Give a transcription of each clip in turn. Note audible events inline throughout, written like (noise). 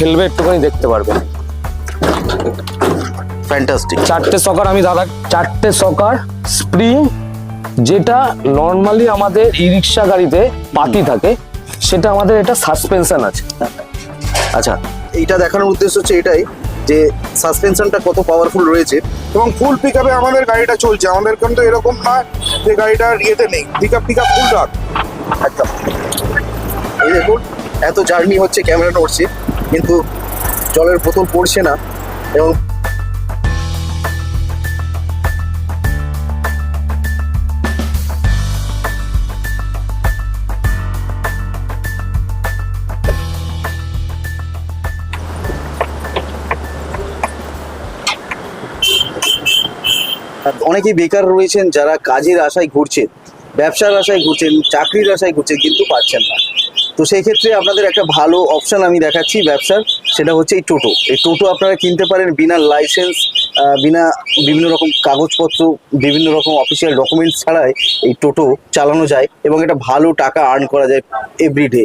ঠেলবে একটুখানি দেখতে পারবেন ফ্যান্টাস্টিক চারটে সকার আমি দাদা চারটে সকার স্প্রিং যেটা নর্মালি আমাদের ই রিক্সা গাড়িতে পাতি থাকে সেটা আমাদের এটা সাসপেনশন আছে। আচ্ছা এইটা দেখানোর উদ্দেশ্য হচ্ছে এটাই যে সাসপেনশনটা কত পাওয়ারফুল রয়েছে এবং ফুল পিক আপে আমাদের গাড়িটা চলছে। আমাদের কিন্তু এরকম না যে গাড়িটার ইয়েতে নেই। Pick up pick up full রাখ একদম। এই দেখুন এত জার্নি হচ্ছে ক্যামেরা নড়ছে কিন্তু জলের বোতল পড়ছে না এবং অনেকেই বেকার রয়েছেন যারা কাজের আশায় ঘুরছেন, ব্যবসার আশায় ঘুরছেন, চাকরির আশায় ঘুরছেন, কিন্তু পাচ্ছেন না। তো সেই ক্ষেত্রে আপনাদের একটা ভালো অপশান আমি দেখাচ্ছি ব্যবসার, সেটা হচ্ছে এই টোটো। এই টোটো আপনারা কিনতে পারেন বিনা লাইসেন্স বিনা বিভিন্ন রকম কাগজপত্র, বিভিন্ন রকম অফিসিয়াল ডকুমেন্টস ছাড়াই এই টোটো চালানো যায় এবং এটা ভালো টাকা আর্ন করা যায় এভরিডে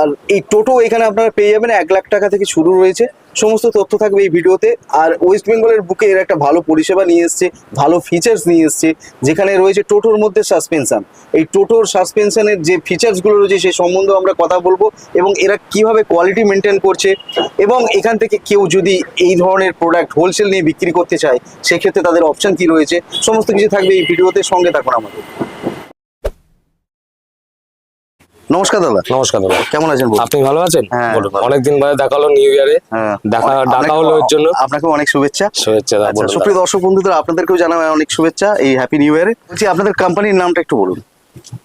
আর এই টোটো এখানে আপনারা পেয়ে যাবেন এক লাখ টাকা থেকে শুরু রয়েছে। সমস্ত তথ্য থাকবে এই ভিডিওতে। আর ওয়েস্ট বেঙ্গলের বুকে এর একটা ভালো পরিষেবা নিয়ে এসছে, ভালো ফিচার্স নিয়ে এসছে, যেখানে রয়েছে টোটোর মধ্যে সাসপেনশান এই টোটোর সাসপেনশানের যে ফিচার্সগুলো রয়েছে সেই সম্বন্ধে আমরা কথা বলব এবং এরা কীভাবে কোয়ালিটি মেনটেন করছে এবং এখান থেকে কেউ যদি এই ধরনের প্রোডাক্ট হোলসেল নিয়ে বিক্রি করতে চায়, সেক্ষেত্রে তাদের অপশন কি রয়েছে, সমস্ত কিছু থাকবে এই ভিডিওতে। সঙ্গে থাকুন আমাদের। নমস্কার দাদা। নমস্কার দাদা। কেমন আছেন আপনি ভালো আছেন? হ্যাঁ। অনেকদিন পরে দেখা হলো নিউ ইয়ারে হ্যাঁ দেখা ডাকা হলো এর জন্য। আপনাকে অনেক শুভেচ্ছা। শুভেচ্ছা দাদা আচ্ছা সুপ্রিয় দর্শক বন্ধুদের আপনাদেরকেও জানাই অনেক শুভেচ্ছা এই হ্যাপি নিউ ইয়ারে বলছি আপনাদের কোম্পানির নামটা একটু বলুন।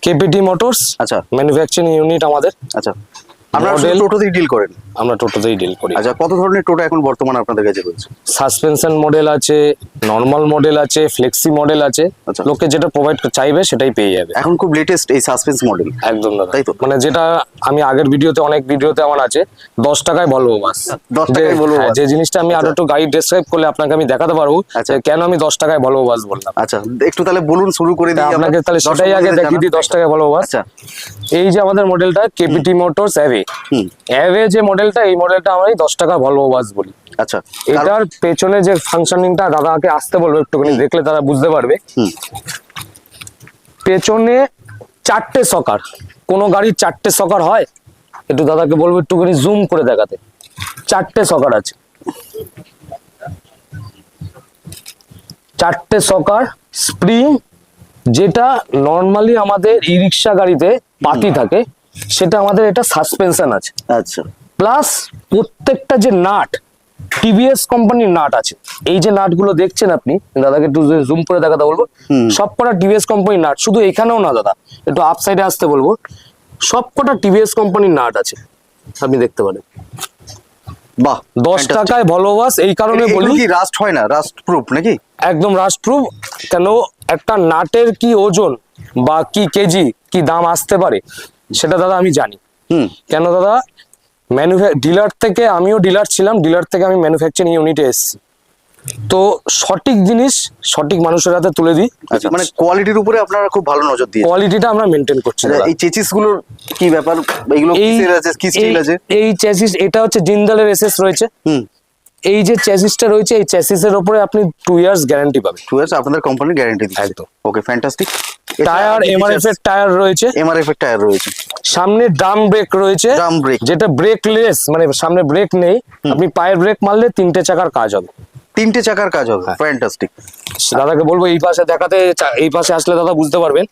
কেপিটি মোটরস আচ্ছা। ম্যানুফ্যাকচারিং ইউনিট আমাদের। আচ্ছা। আপনারা টোটোতেই ডিল করেন? আমরা টোটোতেই ডিল করি। আচ্ছা কত ধরনের টোটো এখন বর্তমানে আপনাদের কাছে রয়েছে? সাসপেনশন মডেল আছে নর্মাল মডেল আছে ফ্লেক্সি মডেল আছে। আচ্ছা। লোকে যেটা প্রোভাইড চাইবে সেটাই পেয়ে যাবে। এখন খুব লেটেস্ট এই সাসপেন্স মডেল একদম দাদা। তাই তো? মানে যেটা আমি আগের ভিডিওতে অনেক ভিডিওতে আমার আছে দশ টাকায় বলব বাস 10 টাকায় Volvo হ্যাঁ, যে জিনিসটা আমি আরও আচ্ছা। একটু গাইড ডেসক্রাইব করলে আপনাকে আমি দেখাতে পারব আচ্ছা। কেন আমি দশ টাকায় বলব বাস বললাম। আচ্ছা একটু তাহলে বলুন শুরু করে দিই। আপনাকে তাহলে সেটাই আগে দেখিয়ে দিই। দশ টাকায় বলব বাস আচ্ছা। এই যে আমাদের মডেলটা কেপিটি মোটরস অ্যাভে হুম। অ্যাভে যে মডেলটা এই মডেলটা আমরা দশ টাকা ভলভো বাস বলি। আচ্ছা এটার পেছনে যে ফাংশনিংটা দাদাকে আসতে বলব একটুখানি দেখলে তারা বুঝতে পারবে। পেছনে চারটে সকার। কোনো গাড়ির চারটে সকার হয়? একটু দাদাকে বলব একটুখানি জুম করে দেখাতে। চারটে সকার আছে। চারটে সকার স্প্রিং যেটা নর্মালি আমাদের ই রিক্সা গাড়িতে পাতি থাকে সেটা আমাদের এটা সাসপেনশন আছে। আচ্ছা। প্লাস প্রত্যেকটা যে নাট টিভিএস কোম্পানির নাট আছে এই যে নাটগুলো দেখছেন আপনি দাদাকে একটু জুম করে দেখাতে বলব সব কটা টিভিএস কোম্পানির নাট শুধু এখানেও না দাদা একটু আপ সাইডে আসতে বলব সব কটা টিভিএস কোম্পানির নাট আছে আপনি দেখতে পারেন। বাহ দশ টাকায় ভলোবাস এই কারণে বলি কি রাস্ট হয় না? রাস্ট প্রুফ নাকি? একদম কেন একটা নাটের কি ওজন বা কি কেজি কি দাম আসতে পারে সেটা দাদা আমি জানি। হুম। কেন দাদা? ম্যানুফ্যাক ডিলার থেকে আমিও ডিলার ছিলাম ডিলার থেকে আমি ম্যানুফ্যাকচারিং ইউনিটে এসেছি। তো সঠিক জিনিস সঠিক মানুষের হাতে তুলে দিই। আচ্ছা মানে কোয়ালিটির উপরে আপনারা খুব ভালো নজর দিয়ে কোয়ালিটিটা আমরা মেনটেন করছি এই চেচিসগুলোর কি ব্যাপার এইগুলো আছে? কি স্টিল আছে? এই চ্যাসিস এটা হচ্ছে জিন্দালের এসএস রয়েছে। হুম। এই যে চ্যাসিসটা রয়েছে এই চ্যাসিসের উপরে আপনি টু ইয়ার্স গ্যারান্টি পাবেন। টু ইয়ার্স আপনাদের কোম্পানির গ্যারান্টি দিচ্ছে। একদম। ওকে ফ্যান্টাস্টিক টায়ার এমআরএফ এর টায়ার রয়েছে। এমআরএফ এর টায়ার রয়েছে। সামনে ড্রাম ব্রেক রয়েছে। Drum brake। যেটা ব্রেকলেস মানে সামনে ব্রেক নেই। আপনি পায়ের ব্রেক মারলে তিনটে চাকার কাজ হবে। তিনটে চাকার কাজ হবে। ফ্যান্টাস্টিক দাদাকে বলব এই পাশে দেখাতে এই পাশে আসলে দাদা বুঝতে পারবেন।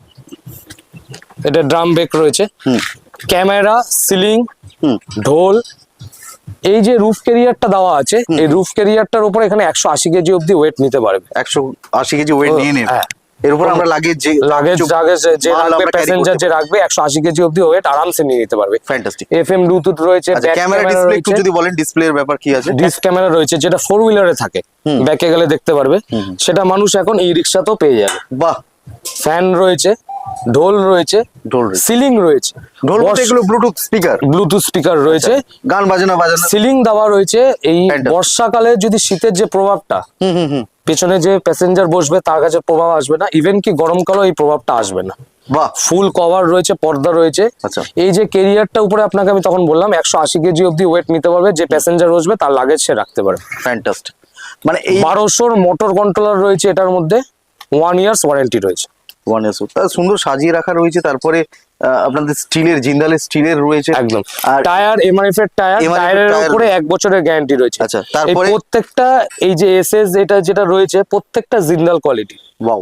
এটা ড্রাম ব্রেক রয়েছে। ক্যামেরা সিলিং ঢোল। এই যে রুফ ক্যারিয়ারটা দেওয়া আছে এই রুফ ক্যারিয়ারটার উপর এখানে একশো আশি কেজি অব্দি ওয়েট নিতে পারবে। একশো আশি কেজি ওয়েট নিয়ে নেবে। হ্যাঁ। এর উপর আমরা লাগেজ যে লাগেজ লাগেজ যে রাখবে প্যাসেঞ্জার যে রাখবে একশো আশি কেজি অব্দি ওয়েট আরামসে নিয়ে নিতে পারবে। ফ্যান্টাস্টিক এফ এম ব্লুটুথ রয়েছে আচ্ছা ক্যামেরা ডিসপ্লে একটু যদি বলেন ব্যাপার কি আছে? ক্যামেরা রয়েছে যেটা ফোর হুইলারে থাকে। ব্যাকে গেলে দেখতে পারবে। সেটা মানুষ এখন ই রিক্সাতেও পেয়ে যাবে। বাহ। ফ্যান রয়েছে ঢোল রয়েছে সিলিং রয়েছে। ঢোল এগুলো ব্লুটুথ স্পিকার ব্লুটুথ স্পিকার রয়েছে। গান বাজানো বাজানো। সিলিং দেওয়া রয়েছে এই. বর্ষাকালে যদি শীতের যে প্রভাবটা হুম হুম হুম। পেছনে যে প্যাসেঞ্জার বসবে তার কাছে প্রভাব আসবে না। ইভেন কি গরমকালেও এই প্রভাবটা আসবে না। বাহ! ফুল কভার রয়েছে পর্দা রয়েছে। আচ্ছা। এই যে কেরিয়ারটা উপরে আপনাকে আমি তখন বললাম একশো আশি কেজি অব্দি ওয়েট নিতে পারবে যে প্যাসেঞ্জার বসবে তার লাগেজ সে রাখতে পারে ফ্যান্টাস্টিক মানে এই বারোশোর মোটর কন্ট্রোলার রয়েছে এটার মধ্যে ওয়ান ইয়ার্স ওয়ারেন্টি রয়েছে। ওয়ান সুন্দর সাজিয়ে রাখা রয়েছে তারপরে আপনাদের স্টিলের জিন্দালের স্টিলের রয়েছে। একদম। আর টায়ার এমআরএফ এর টায়ার টায়ারের উপরে এক বছরের গ্যারান্টি রয়েছে। আচ্ছা, তারপরে? প্রত্যেকটা এই যে এসএস এটা যেটা রয়েছে প্রত্যেকটা জিন্দাল কোয়ালিটি ওয়াও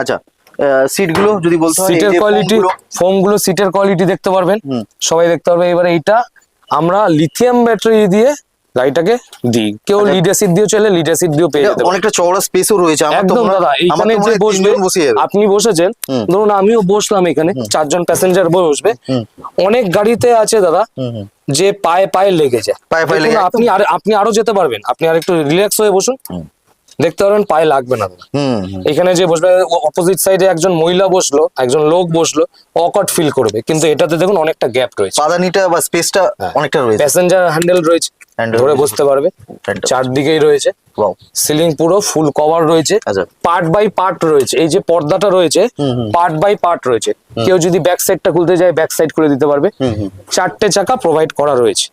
আচ্ছা সিটগুলো যদি বলতে হয় সিটের কোয়ালিটি foam গুলো, ফোমগুলো সিটের কোয়ালিটি দেখতে পারবেন। সবাই দেখতে পারবে। এবারে এইটা আমরা লিথিয়াম ব্যাটারি দিয়ে গাড়িটাকে দিই। কেউ লিডারশিপ দিয়ে দিয়েও চলে লিডারশিপ দিয়েও পেয়ে যাবে অনেকটা চওড়া স্পেসও রয়েছে আমার তো একদম দাদা এখানে যে বসবে বসে আপনি বসেছেন ধরুন আমিও বসলাম এখানে চারজন প্যাসেঞ্জার বসবে। অনেক গাড়িতে আছে দাদা। যে পায়ে পায়ে লেগে যায়। পায়ে পায়ে আপনি আর আপনি আরও যেতে পারবেন আপনি আর একটু রিল্যাক্স হয়ে বসুন। দেখতে পারবেন পায়ে লাগবে না। এখানে যে বসবে অপোজিট সাইডে একজন মহিলা বসল একজন লোক বসল অকট ফিল করবে। কিন্তু এটাতে দেখুন অনেকটা গ্যাপ রয়েছে। পাদানিটা বা স্পেসটা হ্যাঁ। অনেকটা রয়েছে। প্যাসেঞ্জার হ্যান্ডেল রয়েছে। ধরে বসতে পারবে। চারদিকেই রয়েছে। সিলিং পুরো ফুল কভার রয়েছে। আচ্ছা। পার্ট বাই পার্ট রয়েছে। এই যে পর্দাটা রয়েছে। পার্ট বাই পার্ট রয়েছে। কেউ যদি ব্যাক সাইডটা খুলতে যায় ব্যাক সাইড দিতে পারবে। চারটে চাকা প্রোভাইড করা রয়েছে।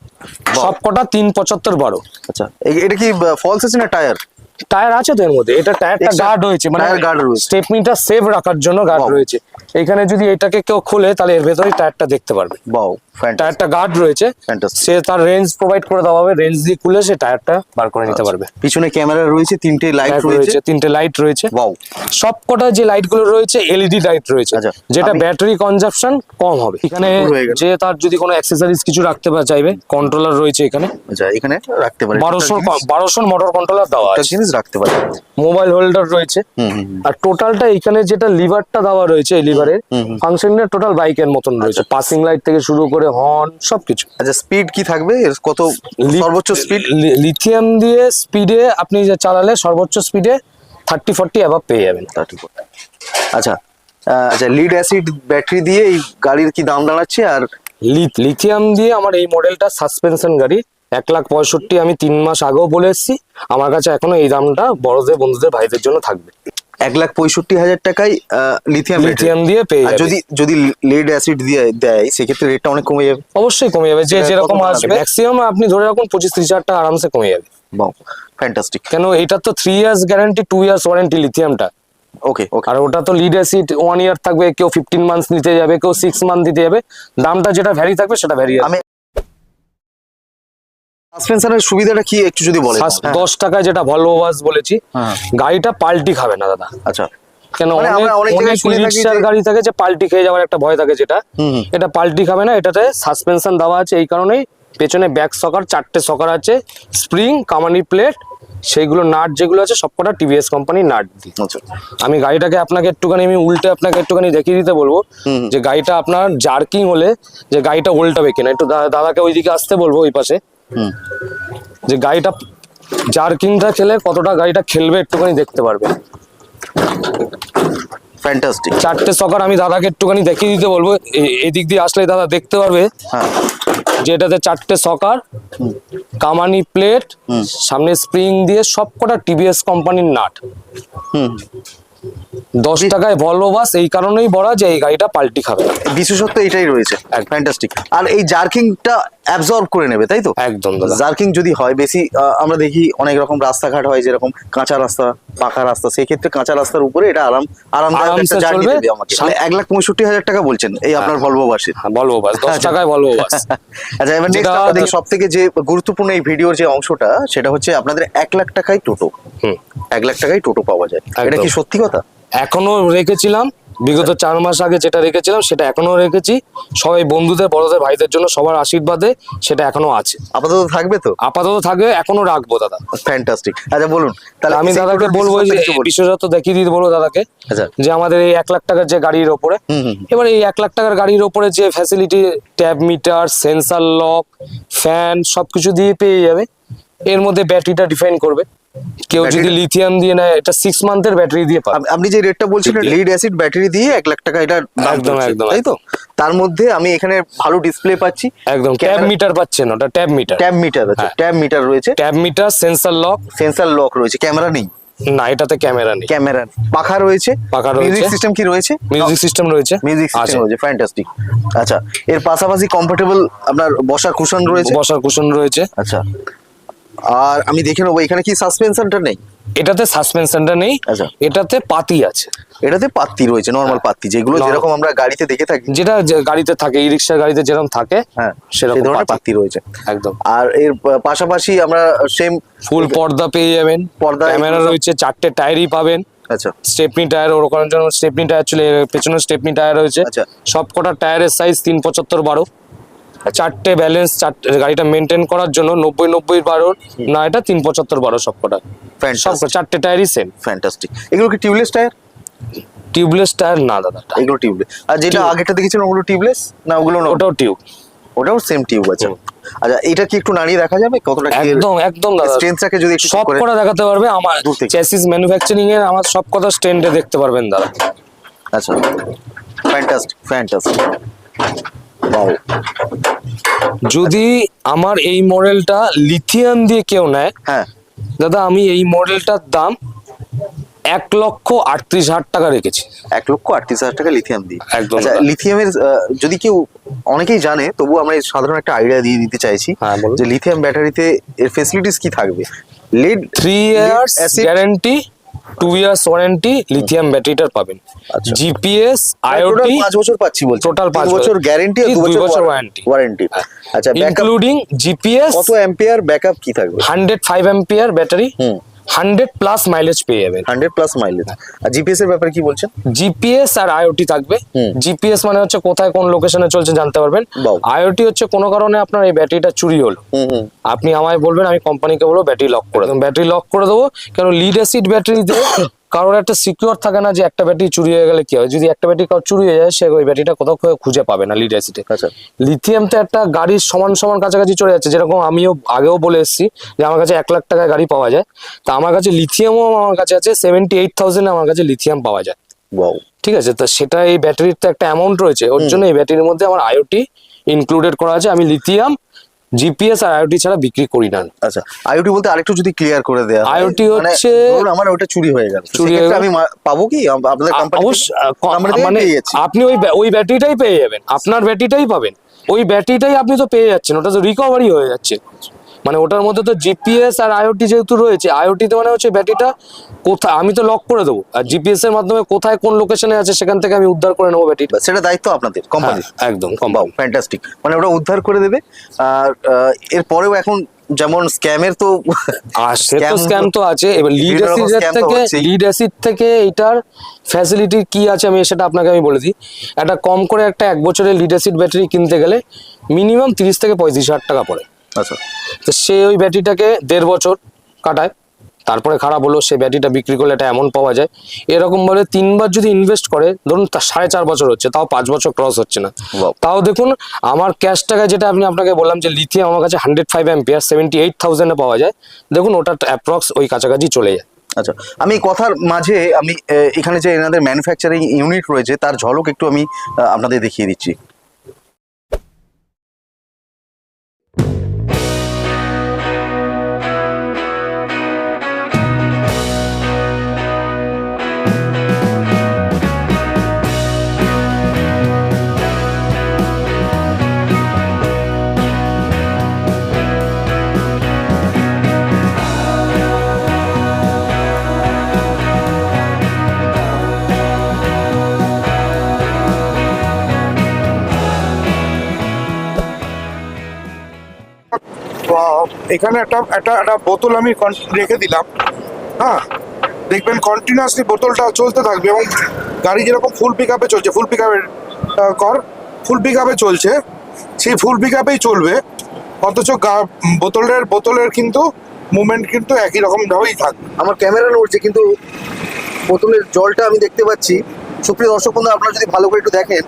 সবকটা তিন পঁচাত্তর বারো। আচ্ছা। এটা কি ফলস আছে না টায়ার টায়ার আছে তো এর মধ্যে? এটা টায়ারটা গার্ড হয়েছে মানে গার্ড রয়েছে। স্টেপনিটা সেভ রাখার জন্য গার্ড রয়েছে। এখানে যদি এটাকে কেউ খোলে তাহলে এর ভেতরেই টায়ারটা দেখতে পারবে। বাও টায়ারটা গার্ড রয়েছে। সে তার রেঞ্জ প্রোভাইড করে দেওয়া হবে। রেঞ্জ দিয়ে খুলে সে টায়ারটা বার করে নিতে পারবে। পিছনে ক্যামেরা রয়েছে তিনটে লাইট রয়েছে। তিনটে লাইট রয়েছে। ওয়াও সবকটা যে রয়েছে এলইডি লাইট রয়েছে। আচ্ছা, যেটা ব্যাটারি কনজাম্পশন কম হবে। এখানে। যে তার যদি কোনো অ্যাক্সেসরিজ কিছু রাখতে চাইবে কন্ট্রোলার রয়েছে এখানে। আচ্ছা এখানে রাখতে পারে। মোটর কন্ট্রোলার দেওয়া আছে। জিনিস রাখতে পারে। মোবাইল হোল্ডার রয়েছে। আর টোটালটা এখানে যেটা লিভারটা দেওয়া রয়েছে এই লিভারের। ফাংশনটা টোটাল বাইকের মতন রয়েছে। পাসিং লাইট থেকে শুরু করে হর্ন সবকিছু। আচ্ছা স্পিড কি থাকবে? এর কত সর্বোচ্চ স্পিড লিথিয়াম দিয়ে স্পিডে আপনি যে চালালে সর্বোচ্চ স্পিডে থার্টি ফোর্টি অ্যাভাব পেয়ে যাবেন। আচ্ছা আহ, আচ্ছা আচ্ছা লিড অ্যাসিড ব্যাটারি দিয়ে এই গাড়ির কি দাম দাঁড়াচ্ছে? আর লিথিয়াম দিয়ে আমার এই মডেলটা সাসপেনশন গাড়ি। এক লাখ পঁয়ষট্টি আমি তিন মাস আগেও বলে এসেছি। আমার কাছে এখনও এই দামটা বড়দের বন্ধুদের ভাইদের জন্য থাকবে। এক লাখ পঁয়ষট্টি হাজার টাকায় লিথিয়াম লিথিয়াম দিয়ে পেয়ে যাবে। যদি যদি লিড অ্যাসিড দিয়ে দেয় সেক্ষেত্রে রেটটা অনেক কমে যাবে। অবশ্যই কমে যাবে। যে যেরকম আসবে ম্যাক্সিমাম আপনি ধরে রাখুন পঁচিশ ত্রিশ হাজার টাকা আরামসে কমে যাবে। বাহ ফ্যান্টাস্টিক কেন এটা তো three years guarantee two years warranty লিথিয়ামটা okay okay আর ওটা তো লিড অ্যাসিড ওয়ান ইয়ার থাকবে কেউ ফিফটিন মান্থস নিতে যাবে কেউ সিক্স মান্থ দিতে যাবে। দামটা যেটা ভ্যারি থাকবে সেটা ভ্যারি আমি সাসপেনশনের সুবিধাটা কি একটু যদি বলেন? হ্যাঁ, দশ টাকায় যেটা ভলভো বাস বলেছি হ্যাঁ। গাড়িটা পাল্টি খাবে না দাদা। আচ্ছা। কেন? মানে অনেক রিক্সার গাড়ি থাকে যে পাল্টি খেয়ে যাওয়ার একটা ভয় থাকে যেটা। এটা পাল্টি খাবে না এটাতে সাসপেনশন দেওয়া আছে এই কারণেই। পেছনে ব্যাক সকার চারটে সকার আছে স্প্রিং কামানি প্লেট সেইগুলো নাট যেগুলো আছে সবকটা টিভিএস নাট দিই আচ্ছা। আমি গাড়িটাকে আপনাকে একটুখানি আমি উল্টে আপনাকে একটুখানি দেখিয়ে দিতে বলব যে গাড়িটা আপনার জার্কিং হলে যে গাড়িটা উল্টাবে কিনা। একটু দাদাকে ওইদিকে আসতে বলব ওই পাশে। যে গাড়িটা জার্কিংটা খেলে কতটা গাড়িটা খেলবে একটুখানি দেখতে পারবে। ফ্যান্টাস্টিক চারটে সকার আমি দাদাকে একটুখানি দেখিয়ে দিতে বলব। এদিক দিয়ে আসলে দাদা দেখতে পারবে হ্যাঁ। যে এটাতে চারটে সকার কামানি প্লেট সামনে স্প্রিং দিয়ে সবকটা টিভিএস কোম্পানির নাট। হুম। দশ টাকায় ভলভো বাস এই কারণেই বলা যে এই গাড়িটা পাল্টি খাবে। বিশেষত্ব এটাই রয়েছে। ফ্যান্টাস্টিক আর এই জার্কিংটা অ্যাবজর্ব করে নেবে তাই তো? একদম জার্কিং যদি হয় বেশি আমরা দেখি অনেক রকম রাস্তাঘাট হয় যেরকম কাঁচা রাস্তা পাকা রাস্তা সেই ক্ষেত্রে কাঁচা রাস্তার উপরে এটা আরাম আরামদায়ক একটা জার্নি চলবে। দেবে আমাকে। মানে এক লাখ পঁয়ষট্টি হাজার টাকা বলছেন এই আপনার ভলভো বাসের হ্যাঁ ভলভো বাস দশ আচ্ছা। টাকায় ভলভো বাস (laughs) আচ্ছা এবার নেক্সট আমরা দেখি সব থেকে যে গুরুত্বপূর্ণ এই ভিডিওর যে অংশটা সেটা হচ্ছে আপনাদের এক লাখ টাকায় টোটো। হুম। এক লাখ টাকায় টোটো পাওয়া যায়। এটা কি সত্যি কথা? এখনও রেখেছিলাম বিগত চার মাস আগে যেটা রেখেছিলাম সেটা এখনও রেখেছি। সবাই বন্ধুদের বড়দের ভাইদের জন্য সবার আশীর্বাদে সেটা এখনও আছে। আপাতত থাকবে তো? আপাতত থাকবে এখনও রাখব দাদা। ফ্যান্টাস্টিক আচ্ছা বলুন তাহলে আমি দাদাকে বলব যে। বিশেষত দেখিয়ে দিতে বলব দাদাকে আচ্ছা। যে আমাদের এই এক লাখ টাকার যে গাড়ির ওপরে এবার এই এক লাখ টাকার গাড়ির ওপরে যে facility tab meter sensor lock fan সবকিছু দিয়ে পেয়ে যাবে। এর মধ্যে ব্যাটারিটা ডিফাইন করবে। কেউ যদি লিথিয়াম দিয়ে নেয় এটা সিক্স মান্থের ব্যাটারি দিয়ে পাবে। আপনি যে রেটটা বলছিলেন লিড অ্যাসিড ব্যাটারি দিয়ে এক লাখ টাকা এটা দাম একদম, একদম, তাই তো? তার মধ্যে আমি এখানে ভালো ডিসপ্লে পাচ্ছি। একদম ট্যাব মিটার পাচ্ছেন ওটা ট্যাব মিটার ট্যাব মিটার আছে। ট্যাব মিটার রয়েছে। Tab meter sensor lock sensor lock রয়েছে ক্যামেরা নেই। না এটাতে ক্যামেরা নেই। ক্যামেরা পাখা রয়েছে। পাখা রয়েছে। মিউজিক সিস্টেম কি রয়েছে? মিউজিক সিস্টেম রয়েছে। মিউজিক সিস্টেম রয়েছে ফ্যান্টাস্টিক আচ্ছা এর পাশাপাশি কমফোর্টেবল আপনার বসার কুশন রয়েছে? বসার কুশন রয়েছে। আচ্ছা। আর আমি দেখে নেব এখানে কি সাসপেনশনটা নেই? এটাতে সাসপেনশনটা নেই আচ্ছা। এটাতে পাতি আছে। এটাতে পাত্তি রয়েছে নর্মাল পাত্তি যেগুলো যেরকম আমরা গাড়িতে দেখে থাকি। যেটা গাড়িতে থাকে ই রিক্সার গাড়িতে যেরকম থাকে হ্যাঁ সেরকম ধরনের পাতি। পাত্তি রয়েছে। একদম। আর এর পাশাপাশি আমরা সেম ফুল পর্দা পেয়ে যাবেন। পর্দা ক্যামেরা রয়েছে চারটে টায়ারই পাবেন। আচ্ছা। স্টেপনি টায়ার ওরকম জন্য স্টেপনি টায়ার চলে পেছনে স্টেপনি টায়ার রয়েছে। আচ্ছা। সব কটা টায়ারের সাইজ তিন পঁচাত্তর বারো। চারটে ব্যালেন্স চারটে গাড়িটা মেনটেন করার জন্য নব্বই নব্বই বারো না এটা তিন পঁচাত্তর বারো সব কটা। চারটে টায়ারই সেম ফ্যান্টাস্টিক এগুলো কি টিউবলেস টায়ার টিউবলেস টায়ার না দাদা এগুলো টিউবলেস আর যেটা আগেটা দেখেছিলাম ওগুলো টিউবলেস না ওগুলো না ওটাও টিউব ওটাও সেম টিউব আছে আচ্ছা এটা কি একটু নাড়িয়ে দেখা যাবে? কতটা একদম একদম দাদা। স্ট্রেংথটাকে যদি একটু সব করে দেখাতে পারবে আমার। চ্যাসিস ম্যানুফ্যাকচারিং এর আমার সব কথা স্ট্যান্ডে দেখতে পারবেন দাদা। আচ্ছা। ফ্যান্টাস্টিক ফ্যান্টাস্টিক যদি আমার এই মডেলটা লিথিয়াম দিয়ে কেউ নেয় হ্যাঁ। দাদা আমি এই মডেলটার দাম এক লক্ষ আটত্রিশ হাজার টাকা রেখেছি। এক লক্ষ আটত্রিশ হাজার টাকা লিথিয়াম দিই একদম আচ্ছা লিথিয়ামের যদি কেউ অনেকেই জানে তবু আমরা সাধারণ একটা আইডিয়া দিয়ে দিতে চাইছি হ্যাঁ, যে লিথিয়াম ব্যাটারিতে এর ফেসিলিটিস কি থাকবে? Lead three years guarantee two years warranty lithium ব্যাটারিটার পাবেন। আচ্ছা। জিপিএস টোটাল আইওটি পাঁচ বছর পাচ্ছি বলছি টোটাল পাঁচ বছর। গ্যারেন্টি আর দুই বছর ওয়ারেন্টি ওয়ারেন্টি আচ্ছা ইনক্লুডিং জিপিএস কত অ্যাম্পিয়ার ব্যাকআপ কি থাকবে? হান্ড্রেড ফাইভ এম্পিয়ার ব্যাটারি হুম। হান্ড্রেড প্লাস মাইলেজ পেয়ে যাবেন। Hundred plus mileage. আর জিপিএস এর ব্যাপারে কি বলছেন? জিপিএস আর আইওটি থাকবে। জিপিএস মানে হচ্ছে কোথায় কোন লোকেশনে চলছে জানতে পারবেন। আইওটি হচ্ছে কোনো কারণে আপনার এই ব্যাটারিটা চুরি হলো। আপনি আমায় বলবেন আমি কোম্পানিকে বলব ব্যাটারি লক করে দেবো। ব্যাটারি লক করে দেবো কেন লিড অ্যাসিড ব্যাটারিতে কারোর একটা সিকিউর থাকে না যে একটা ব্যাটারি চুরি হয়ে গেলে কি হয় যদি একটা ব্যাটারি কারও চুরি হয়ে যায় সে ওই ব্যাটারিটা কোথাও খুঁজে পাবে না লিড অ্যাসিডে লিথিয়াম তো একটা গাড়ির সমান সমান কাছাকাছি চলে যাচ্ছে যেরকম আমিও আগেও বলে এসেছি যে আমার কাছে এক লাখ টাকায় গাড়ি পাওয়া যায় তা আমার কাছে লিথিয়ামও আমার কাছে আছে সেভেন্টি এইট থাউজেন্ড আমার কাছে লিথিয়াম পাওয়া যায়। ঠিক আছে? তা সেটা এই ব্যাটারির তো একটা অ্যামাউন্ট রয়েছে ওর জন্য এই ব্যাটারির মধ্যে আমার আইওটি ইনক্লুডেড করা আছে। আমি লিথিয়াম জিপিএস আর আইওটি ছাড়া বিক্রি করি না। আচ্ছা আইওটি বলতে আরেকটু যদি ক্লিয়ার করে দেয়া আইওটি মানে হচ্ছে- আমার ওটা চুরি হয়ে গেল। চুরি হয়ে। আমি পাবো কি? আপনার আপনাদের কোম্পানি অবশ্যই মানে আপনি ওই ওই ব্যাটারিটাই পেয়ে যাবেন। আপনার ব্যাটারিটাই পাবেন। ওই ব্যাটারিটাই আপনি তো পেয়ে যাচ্ছেন ওটা তো রিকভারি হয়ে যাচ্ছে। মানে ওটার মধ্যে তো জিপিএস আর আইওটি যেহেতু রয়েছে আইওটিতে মানে হচ্ছে ব্যাটারিটা কোথায়? আমি তো লক করে দেবো। আর জিপিএস এর মাধ্যমে কোথায় কোন লোকেশনে আছে সেখান থেকে আমি উদ্ধার করে নেব ব্যাটারিটা সেটা দায়িত্ব আপনাদের কোম্পানির হ্যাঁ, একদম বাউ কম্পাউন্ড ফ্যান্টাস্টিক মানে ওটা উদ্ধার করে দেবে। আর এরপরেও এখন যেমন স্ক্যামের তো আর সে তো স্ক্যাম তো আছে। এবার লিড অ্যাসিড থেকে লিড অ্যাসিড থেকে এটার ফ্যাসিলিটি কি আছে আমি সেটা আপনাকে আমি বলে দিই। একটা কম করে একটা এক বছরের লিড অ্যাসিড ব্যাটারি কিনতে গেলে মিনিমাম তিরিশ থেকে পঁয়ত্রিশ হাজার টাকা পড়ে। আচ্ছা। তো সে ওই ব্যাটারিটাকে দেড় বছর কাটায় তারপরে খারাপ হলো সে ব্যাটারিটা বিক্রি করলে এটা এমন পাওয়া যায়। এরকম ভাবে তিনবার যদি ইনভেস্ট করে ধরুন তার সাড়ে চার বছর হচ্ছে তাও পাঁচ বছর ক্রস হচ্ছে না। তাও দেখুন আমার ক্যাশ টাকায় যেটা আমি আপনাকে বললাম যে লিথিয়াম আমার কাছে hundred five ampere seventy eight থাউজেন্ডে পাওয়া যায়। দেখুন ওটা অ্যাপ্রক্স ওই কাছাকাছি চলে যায়। আচ্ছা আমি কথার মাঝে আমি এখানে যে এনাদের ম্যানুফ্যাকচারিং ইউনিট রয়েছে তার ঝলক একটু আমি আপনাদের দেখিয়ে দিচ্ছি। এখানে একটা একটা একটা বোতল আমি রেখে দিলাম। হ্যাঁ? দেখবেন কন্টিনিউয়াসলি বোতলটা চলতে থাকবে এবং গাড়ি যেরকম ফুল পিক আপে চলছে ফুল পিক আপের কর ফুল পিক আপে চলছে, সেই ফুল পিক আপেই চলবে। অথচ বোতলের বোতলের কিন্তু মুভমেন্ট কিন্তু একই রকম ভাবেই থাকবে আমার ক্যামেরা নড়ছে, কিন্তু বোতলের জলটা আমি দেখতে পাচ্ছি। সুপ্রিয় দর্শক বন্ধু আপনারা যদি ভালো করে একটু দেখেন,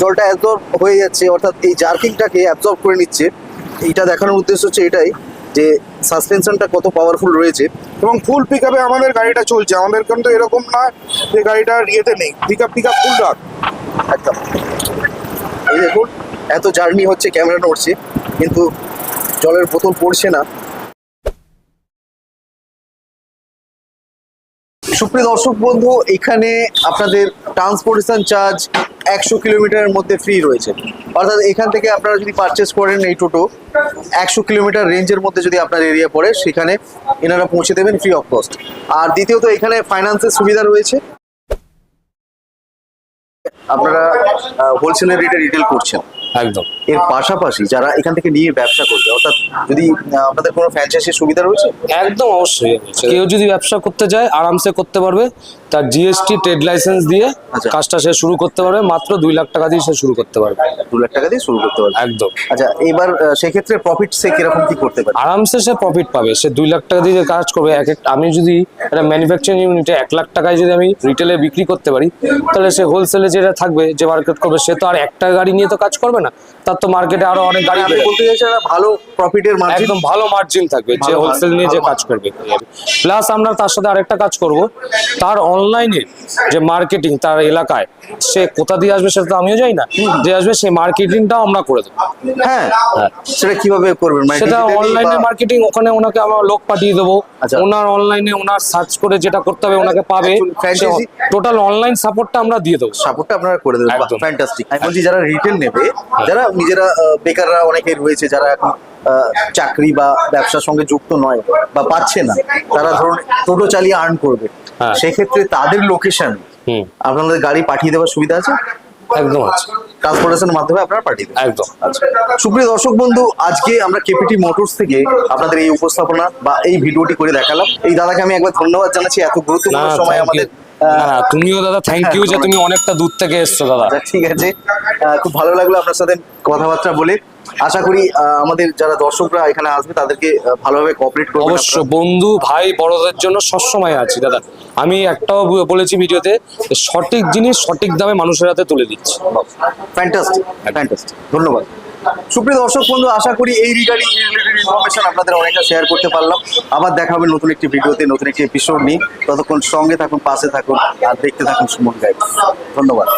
জলটা অ্যাবজর্ব হয়ে যাচ্ছে, অর্থাৎ এই জার্কিংটাকে অ্যাবজর্ব করে নিচ্ছে। এইটা দেখানোর উদ্দেশ্য হচ্ছে এটাই যে সাসপেনশনটা কত পাওয়ারফুল রয়েছে এবং ফুল পিক আপে আমাদের গাড়িটা চলছে। আমাদের কিন্তু এরকম না যে গাড়িটা ইয়েতে নেই। Pick up pick up full ডাক একদম। এই দেখুন, এত জার্নি হচ্ছে ক্যামেরা নড়ছে কিন্তু জলের বোতল পড়ছে না। সুপ্রিয় দর্শক বন্ধু, এখানে আপনাদের ট্রান্সপোর্টেশন চার্জ একশো কিলোমিটারের মধ্যে ফ্রি রয়েছে। অর্থাৎ এখান থেকে আপনারা যদি পারচেস করেন এই টোটো, একশো কিলোমিটার রেঞ্জের মধ্যে যদি আপনার এরিয়া পড়ে, সেখানে এনারা পৌঁছে দেবেন ফ্রি অফ কস্ট আর দ্বিতীয়ত, এখানে ফাইন্যান্সের সুবিধা রয়েছে। আপনারা হোলসেলের রেটে রিটেল করছেন। একদম। এর পাশাপাশি যারা এখান থেকে নিয়ে ব্যবসা করবে অর্থাৎ যদি আপনাদের কোনো ফ্র্যাঞ্চাইজির সুবিধা রয়েছে? একদম অবশ্যই কেউ যদি ব্যবসা করতে চায় আরামসে করতে পারবে। তার জিএসটি ট্রেড লাইসেন্স দিয়ে আচ্ছা। কাজটা সে শুরু করতে পারবে। মাত্র দুই লাখ টাকা দিয়ে সে শুরু করতে পারবে। দু লাখ টাকা দিয়ে শুরু করতে পারবে। একদম। আচ্ছা এবার সেক্ষেত্রে প্রফিট সে কীরকম কি করতে পারে? আরামসে সে প্রফিট পাবে। সে দুই লাখ টাকা দিয়ে কাজ করবে এক এক আমি যদি একটা ম্যানুফ্যাকচারিং ইউনিটে এক লাখ টাকায় যদি আমি রিটেলে বিক্রি করতে পারি তাহলে সে হোলসেলে যেটা থাকবে যে মার্কেট করবে সে তো আর একটা গাড়ি নিয়ে তো কাজ করবে না। তার তো মার্কেটে আরও অনেক গাড়ি বলতে চাইছেন ভালো প্রফিটের মার্জিন একদম ভালো মার্জিন থাকবে যে হোলসেল নিয়ে যে কাজ করবে। প্লাস আমরা তার সাথে আরেকটা কাজ করব তার অনলাইনে যে মার্কেটিং তার এলাকায় সে কোথা দিয়ে আসবে সেটা তো আমিও জানি না যে আসবে সেই মার্কেটিংটাও আমরা করে দেবো। হ্যাঁ হ্যাঁ। সেটা কীভাবে করবেন? মানে সেটা অনলাইনে মার্কেটিং ওখানে ওনাকে আমরা লোক পাঠিয়ে দেবো। আচ্ছা। ওনার অনলাইনে ওনার সার্চ করে যেটা করতে হবে ওনাকে পাবে। টোটাল অনলাইন সাপোর্টটা আমরা দিয়ে দেবো। সাপোর্টটা আপনারা করে দেবেন। ফ্যান্টাস্টিক আমি বলছি যারা রিটেল নেবে যারা নিজেরা বেকাররা অনেকে রয়েছে যারা এখন চাকরি বা ব্যবসার সঙ্গে যুক্ত নয় বা পাচ্ছে না তারা ধরুন টোটো চালিয়ে আর্ন করবে। হ্যাঁ। সেক্ষেত্রে তাদের লোকেশন আপনাদের গাড়ি পাঠিয়ে দেওয়ার সুবিধা আছে? একদম আছে। ট্রান্সপোর্টেশনের মাধ্যমে আপনারা পাঠিয়ে দেবেন। একদম। আচ্ছা। সুপ্রিয় দর্শক বন্ধু আজকে আমরা কেপিটি মোটরস থেকে আপনাদের এই উপস্থাপনা বা এই ভিডিওটি করে দেখালাম। এই দাদাকে আমি একবার ধন্যবাদ জানাচ্ছি এত গুরুত্বপূর্ণ সময় আমাদের তুমিও দাদা থ্যাংক ইউ যে হ্যাঁ, তুমি অনেকটা দূর থেকে এসছো দাদা। আচ্ছা, ঠিক আছে। খুব ভালো লাগল আপনার সাথে কথাবার্তা বলে। আশা করি আমাদের যারা দর্শকরা এখানে আসবে তাদেরকে ভালোভাবে কোঅপারেট করবেন অবশ্য বন্ধু ভাই বড়দের জন্য সবসময় আছি দাদা। আমি একটাও বলেছি ভিডিওতে সঠিক জিনিস সঠিক দামে মানুষের হাতে তুলে দিচ্ছি। ফ্যান্টাস্টিক ফ্যান্টাস্টিক ধন্যবাদ। সুপ্রিয় দর্শক বন্ধু আশা করি এই রিগার্ডিং রিলেটেড ইনফরমেশন আপনাদের অনেকটা শেয়ার করতে পারলাম। আবার দেখা হবে নতুন একটি ভিডিওতে নতুন একটি এপিসোড নিয়ে। ততক্ষণ সঙ্গে থাকুন পাশে থাকুন আর দেখতে থাকুন সুমন গাইড। ধন্যবাদ।